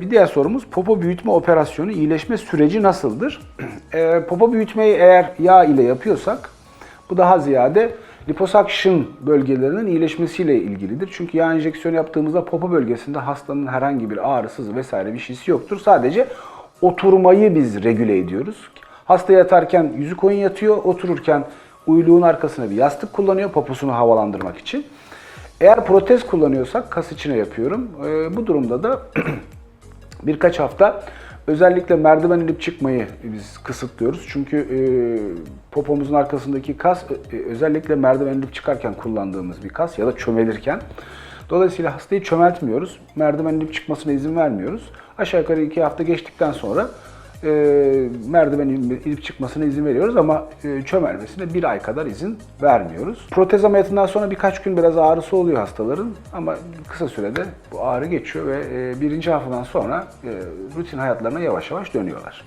Bir diğer sorumuz popo büyütme operasyonu iyileşme süreci nasıldır? Ee, popo büyütmeyi eğer yağ ile yapıyorsak bu daha ziyade liposuction bölgelerinin iyileşmesiyle ilgilidir. Çünkü yağ enjeksiyonu yaptığımızda popo bölgesinde hastanın herhangi bir ağrısız vesaire bir şeysi yoktur. Sadece oturmayı biz regüle ediyoruz. Hasta yatarken yüzü koyun yatıyor, otururken uyluğun arkasına bir yastık kullanıyor poposunu havalandırmak için. Eğer protez kullanıyorsak kas içine yapıyorum. Ee, bu durumda da birkaç hafta özellikle merdiven inip çıkmayı biz kısıtlıyoruz. Çünkü e, popomuzun arkasındaki kas e, özellikle merdiven inip çıkarken kullandığımız bir kas ya da çömelirken. Dolayısıyla hastayı çömeltmiyoruz. Merdiven inip çıkmasına izin vermiyoruz. Aşağı yukarı iki hafta geçtikten sonra e, merdiven inip inip çıkmasına izin veriyoruz ama e, çömelmesine bir ay kadar izin vermiyoruz. Protez ameliyatından sonra birkaç gün biraz ağrısı oluyor hastaların ama kısa sürede bu ağrı geçiyor ve e, birinci haftadan sonra e, rutin hayatlarına yavaş yavaş dönüyorlar.